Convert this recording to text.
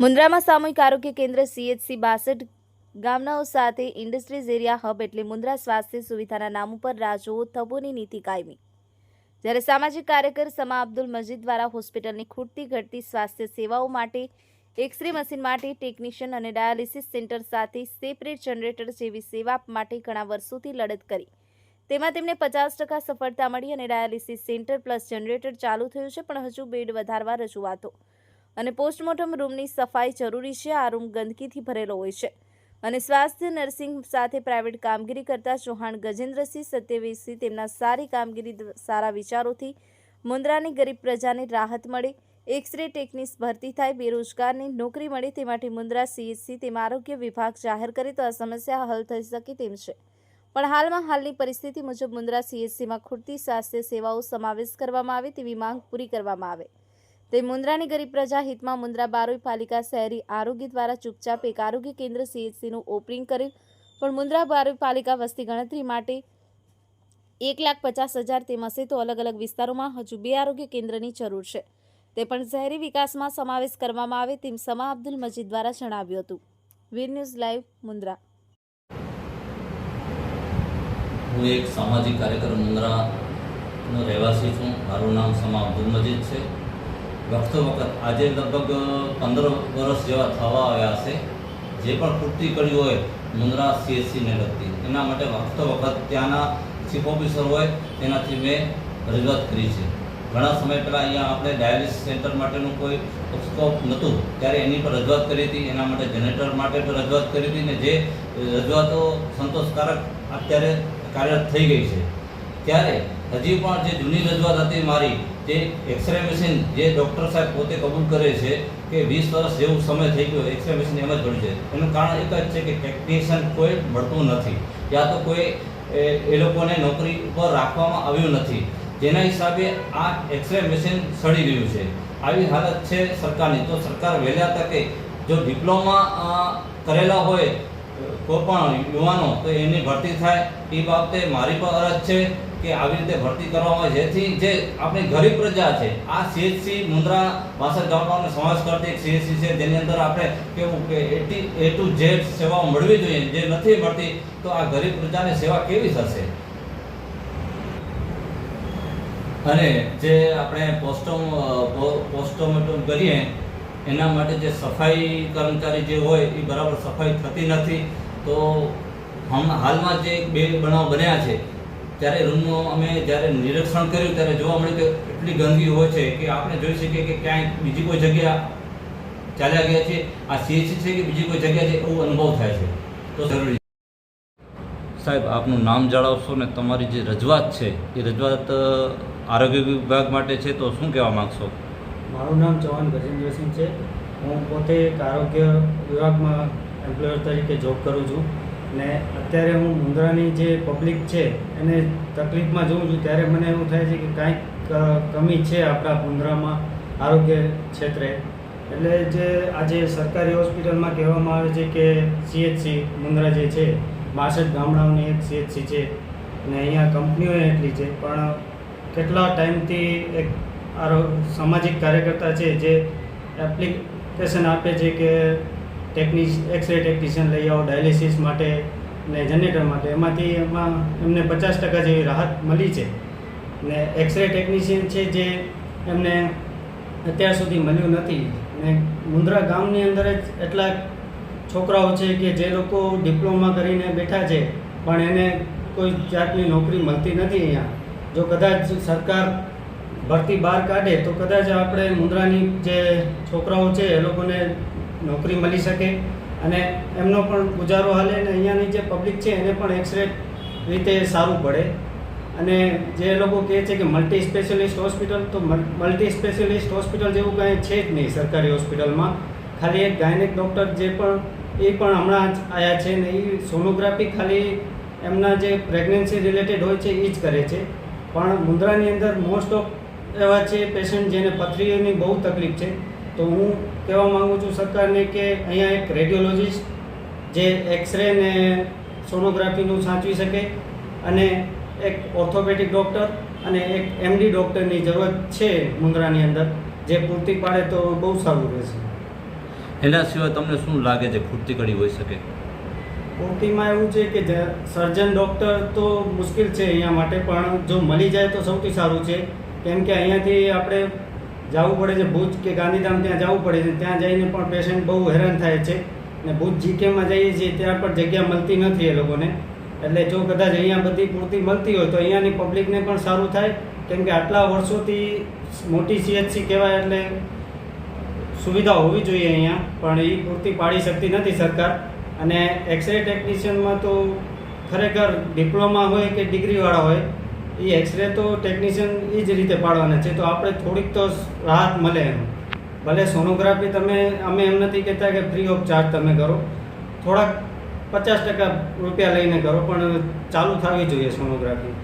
મુન્દ્રામાં સામૂહિક આરોગ્ય કેન્દ્ર સીએચસી બાસઠ ગામનાઓ સાથે ઇન્ડસ્ટ્રીઝ એરિયા હબ એટલે મુન્દ્રા સ્વાસ્થ્ય સુવિધાના નામ ઉપર રાજો થબોની નીતિ કાયમી. જ્યારે સામાજિક કાર્યકર સમા અબ્દુલ મજીદ દ્વારા હોસ્પિટલની ખૂટતી ઘટતી સ્વાસ્થ્ય સેવાઓ માટે એક્સરે મશીન માટે ટેકનિશિયન અને ડાયાલિસિસ સેન્ટર સાથે સેપરેટ જનરેટર જેવી સેવા માટે ઘણા વર્ષોથી લડત કરી. તેમાં તેમને પચાસ ટકા સફળતા મળી અને ડાયાલિસિસ સેન્ટર પ્લસ જનરેટર ચાલુ થયું છે, પણ હજુ બેડ વધારવા રજૂઆતો અને પોસ્ટમોર્ટમ રૂમની સફાઈ જરૂરી છે. આ રૂમ ગંદકીથી ભરેલો હોય છે. અને સ્વાસ્થ્ય નર્સિંગ સાથે પ્રાઇવેટ કામગીરી કરતા ચૌહાણ ગજેન્દ્રસિંહ સત્યવીસિંહ તેમના સારી કામગીરી સારા વિચારોથી મુન્દ્રાની ગરીબ પ્રજાને રાહત મળે. એક્સરે ટેકનિસ ભરતી થાય, બેરોજગારને નોકરી મળે તે માટે મુન્દ્રા સીએચસી તેમાં આરોગ્ય વિભાગ જાહેર કરે તો આ સમસ્યા હલ થઈ શકે તેમ છે. પણ હાલમાં હાલની પરિસ્થિતિ મુજબ મુન્દ્રા સીએચસીમાં ખૂટતી સ્વાસ્થ્ય સેવાઓ સમાવેશ કરવામાં આવે તેવી માંગ પૂરી કરવામાં આવે. તે મુન્દ્રાની ગરીબ પ્રજા હિતમાં મુન્દ્રા બારોઈ પાલિકા શહેરી આરોગ્ય દ્વારા ચૂપચાપ એક આરોગ્ય કેન્દ્ર સીએચસીનું ઓપનિંગ કર્યું. પણ મુન્દ્રા બારોઈ પાલિકા વસ્તી ગણતરી માટે એક લાખ પચાસ હજાર તેમ હશે તો અલગ અલગ વિસ્તારોમાં હજુ બે આરોગ્ય કેન્દ્રની જરૂર છે. તે પણ શહેરી વિકાસમાં સમાવેશ કરવામાં આવે તેમ સમા અબ્દુલ મજીદ દ્વારા જણાવ્યું હતું. Veer news live, Mundra. હું એક સામાજિક કાર્યકર મુન્દ્રાનો રહેવાસી છું. મારું નામ સમા અબ્દુલ મજીદ છે. વખતો વખત આજે લગભગ પંદર વર્ષ જેવા થવા આવ્યા છે. જે પણ પૂર્તિ કરી હોય, મુન્દ્રા સીએસસીને લગતી એના માટે વખતો વખત ત્યાંના ચીફ ઓફિસર હોય, તેનાથી મેં રજૂઆત કરી છે. ઘણા સમય પહેલાં અહીંયા આપણે ડાયાલિસિસ સેન્ટર માટેનું કોઈ સ્કોપ નહોતું. ત્યારે એની પર રજૂઆત કરી હતી. એના માટે જનરેટર માટે પણ રજૂઆત કરી હતી ને જે રજૂઆતો સંતોષકારક અત્યારે કાર્યરત થઈ ગઈ છે. ત્યારે હજી પણ જે જૂની રજૂઆત હતી મારી જે એક્સરે મશીન જે ડૉક્ટર સાહેબ પોતે કબૂલ કરે છે કે વીસ વર્ષ જેવું સમય થઈ ગયો એક્સરે મશીન એમ જ પડ્યું છે. એનું કારણ એક જ છે કે ટેકનિશિયન કોઈ મળતું નથી. યા તો કોઈ એ લોકોને નોકરી ઉપર રાખવામાં આવ્યું નથી. જેના હિસાબે આ એક્સરે મશીન સડી રહ્યું છે. આવી હાલત છે સરકારની. તો સરકાર વહેલા તકે જો ડિપ્લોમા કરેલા હોય કોઈ પણ યુવાનો, તો એની ભરતી થાય. એ બાબતે મારી પણ અરજ છે. કે આવી રીતે ભરતી કરવામાં આવે, જેથી જે આપણી ગરીબ પ્રજા છે, આ સીએચસી મુન્દ્રા બાસઠ ગામડાઓને સમાવેશ કરતી એક સીએચસી છે, જેની અંદર આપણે કેવું કે એટી એ ટુ ઝેડ સેવાઓ મળવી જોઈએ, જે નથી મળતી, તો આ ગરીબ પ્રજાને સેવા કેવી થશે? અને જે આપણે પોસ્ટમ પોસ્ટમોર્ટમ કરીએ, એના માટે જે સફાઈ કર્મચારી જે હોય, એ બરાબર સફાઈ થતી નથી. તો હાલમાં જે બે બનાવ બન્યા છે ત્યારે રૂમનું અમે જ્યારે નિરીક્ષણ કર્યું, ત્યારે જોવા મળ્યું કે એટલી ગંદકી હોય છે કે આપણે જોઈ શકીએ કે ક્યાંય બીજી કોઈ જગ્યા ચાલ્યા ગયા છે. આ સીએચસી છે કે બીજી કોઈ જગ્યા છે, એવો અનુભવ થાય છે. તો જરૂરી સાહેબ, આપનું નામ જણાવશો ને તમારી જે રજૂઆત છે, એ રજૂઆત આરોગ્ય વિભાગ માટે છે, તો શું કહેવા માગશો? મારું નામ ચૌહાણ ગજેન્દ્રસિંહ છે. હું પોતે એક આરોગ્ય વિભાગમાં એમ્પ્લોયર તરીકે જોબ કરું છું. ને અત્યારે હું મુન્દ્રાની જે પબ્લિક છે, એને તકલીફમાં જોઉં છું, ત્યારે મને એવું થાય છે કે કાંઈક કમી છે આપણા મુન્દ્રામાં આરોગ્ય ક્ષેત્રે. એટલે જે આજે સરકારી હોસ્પિટલમાં કહેવામાં આવે છે કે સીએચસી મુન્દ્રા જે છે, બાસઠ ગામડાઓની એક સીએચસી છે ને અહીંયા કંપનીઓ એટલી છે, પણ કેટલા ટાઈમથી એક આરો, સામાજિક કાર્યકર્તા છે જે એપ્લિકેશન આપે છે કે ટેકનિશ એક્સરે ટેકનિશિયન લઈ આવો ડાયાલિસિસ માટે ને જનરેટર માટે. એમાંથી એમાં એમને પચાસ ટકા જેવી રાહત મળી છે. ને એક્સરે ટેકનિશિયન છે જે એમને અત્યાર સુધી મળ્યું નથી. ને મુન્દ્રા ગામની અંદર જ એટલા છોકરાઓ છે કે જે લોકો ડિપ્લોમા કરીને બેઠા છે, પણ એને કોઈ જાતની નોકરી મળતી નથી અહીંયા. જો કદાચ સરકાર ભરતી બહાર કાઢે, તો કદાચ આપણે મુન્દ્રાની જે છોકરાઓ છે, એ લોકોને નોકરી મળી શકે અને એમનો પણ ગુજારો હાલે અને અહીંયાની જે પબ્લિક છે એને પણ એક્સરે રીતે સારું પડે. અને જે લોકો કહે છે કે મલ્ટી સ્પેશિયલિસ્ટ હોસ્પિટલ તો મલ્ટી સ્પેશિયલિસ્ટ હોસ્પિટલ જેવું કાંઈ છે જ નહીં સરકારી હોસ્પિટલમાં ખાલી એક ગાયનેક ડૉક્ટર જે પણ, એ પણ હમણાં જ આવ્યા છે ને એ સોનોગ્રાફી ખાલી એમના જે પ્રેગ્નન્સી રિલેટેડ હોય છે એ જ કરે છે. પણ મુન્દ્રાની અંદર મોસ્ટ ઓફ એવા છે પેશન્ટ જેને પથરીઓની બહુ તકલીફ છે. તો હું કહેવા માગું છું સરકારને કે અહીંયા એક રેડિયોલોજિસ્ટ જે એક્સરે ને સોનોગ્રાફીનું સાચવી શકે અને એક ઓર્થોપેડિક ડૉક્ટર અને એક એમડી ડૉક્ટરની જરૂરત છે મુંદ્રાની અંદર જે પૂરતી પાડે તો બહુ સારું રહેશે. એના સિવાય તમને શું લાગે છે ખૂટતી કડી હોઈ શકે? પૂર્તિમાં એવું છે કે સર્જન ડૉક્ટર તો મુશ્કેલ છે અહીંયા માટે પણ જો મળી જાય તો સૌથી સારું છે. કેમ કે અહીંયાથી આપણે જવું પડે છે ભુજ કે ગાંધીધામ ત્યાં જવું પડે છે. ત્યાં જઈને પણ પેશન્ટ બહુ હેરાન થાય છે. ને ભુજ જીકેમાં જઈએ છીએ ત્યાં પણ જગ્યા મળતી નથી એ લોકોને. એટલે જો કદાચ અહીંયા બધી પૂરતી મળતી હોય તો અહીંયાની પબ્લિકને પણ સારું થાય. કેમ કે આટલા વર્ષોથી મોટી સીએચસી કહેવાય એટલે સુવિધા હોવી જોઈએ અહીંયા. પણ એ પૂરતી પાડી શકતી નથી સરકાર. અને એક્સરે ટેકનિશિયનમાં તો ખરેખર ડિપ્લોમા હોય કે ડિગ્રીવાળા હોય એ એક્સરે તો ટેકનિશિયન એ જ રીતે પાડવાના છે, તો આપણે થોડીક તો રાહત મળે એમ. ભલે સોનોગ્રાફી તમે, અમે એમ નથી કહેતા કે ફ્રી ઓફ ચાર્જ તમે કરો. થોડાક પચાસ ટકા રૂપિયા લઈને કરો, પણ ચાલુ થવી જોઈએ સોનોગ્રાફી